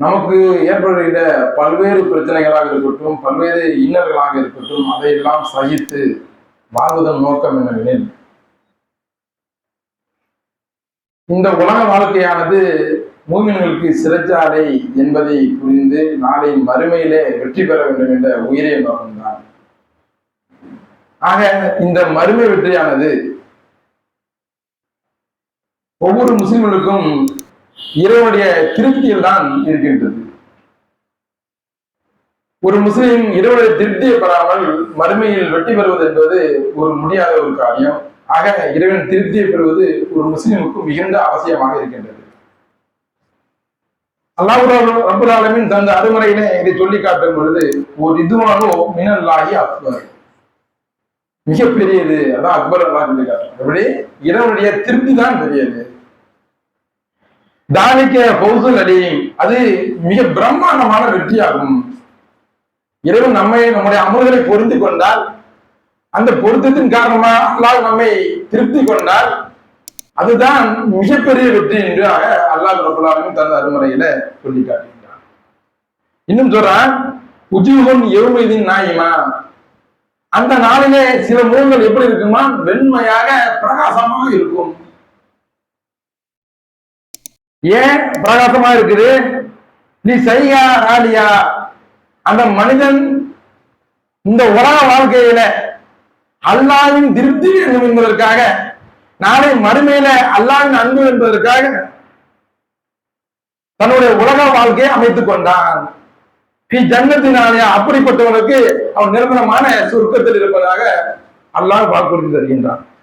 நமக்கு ஏற்படுகிற பல்வேறு பிரச்சனைகளாக இருக்கட்டும் பல்வேறு இன்னல்களாக இருக்கட்டும் அதையெல்லாம் சகித்து வாழ்வதன் நோக்கம் என்னவெனில் இந்த உலக வாழ்க்கையானது மூமின்களுக்கு சிறைச்சாலை என்பதை புரிந்து நாளை மறுமையிலே வெற்றி பெற வேண்டும் என்ற உயிரே நோக்கம்தான். ஆக இந்த மறுமை வெற்றியானது ஒவ்வொரு முஸ்லிம்களுக்கும் இறைவனுடைய திருப்தியில் தான் இருக்கின்றது. ஒரு முஸ்லிம் இறைவனுடைய திருப்தியை பெறாமல் மறுமையில் வெற்றி பெறுவது என்பது ஒரு முடியாத ஒரு காரியம். ஆக இறைவன் திருப்தியை பெறுவது ஒரு முஸ்லிமுக்கு மிகுந்த அவசியமாக இருக்கின்றது. அல்லாஹ் ரபுல் ஆலமின் தந்த அறுமுறையினை இதை சொல்லி காட்டும் பொழுது ஒரு இதுவாகோ மினல்லாகி அக்பர். மிகப்பெரியது. அதான் அக்பர் அல்லாஹ் சொல்லி காட்டும் எப்படி இறைவனுடைய திருப்தி தான் பெரியது. தானிக்க பௌசல் அடியும் அது மிக பிரம்மாண்டமான வெற்றியாகும். இறைவன் நம்மை நம்முடைய அமல்களை பொருந்தி கொண்டால் அந்த பொருத்தத்தின் காரணமா அல்லாஹ் நம்மை திருப்தி கொண்டால் அதுதான் மிகப்பெரிய வெற்றி என்று அல்லாஹ் ரபுல்லாலும் தந்த அருமுறையில சொல்லி காட்டுகிறான் இன்னும் சொல்றான் உஜீவன் எருமைதின் நாயுமா. அந்த நாளிலே சில முகங்கள் எப்படி இருக்குமா வெண்மையாக பிரகாசமாக இருக்கும். ஏன் பிரகாசமா இருக்குது? நீ சையா ஆலியா அந்த மனிதன் இந்த உலக வாழ்க்கையில அல்லாவின் திருப்தி வேண்டும் என்பதற்காக நாளை மறுமையில அல்லாவின் அன்பு என்பதற்காக தன்னுடைய உலக வாழ்க்கையை அமைத்துக் கொண்டான். ஜன்னத்தினாலே அப்படிப்பட்டவனுக்கு அவன் நிரந்தரமான சுருக்கத்தில் இருப்பதாக அல்லாஹ் வாக்குறுதி தருகின்றான்.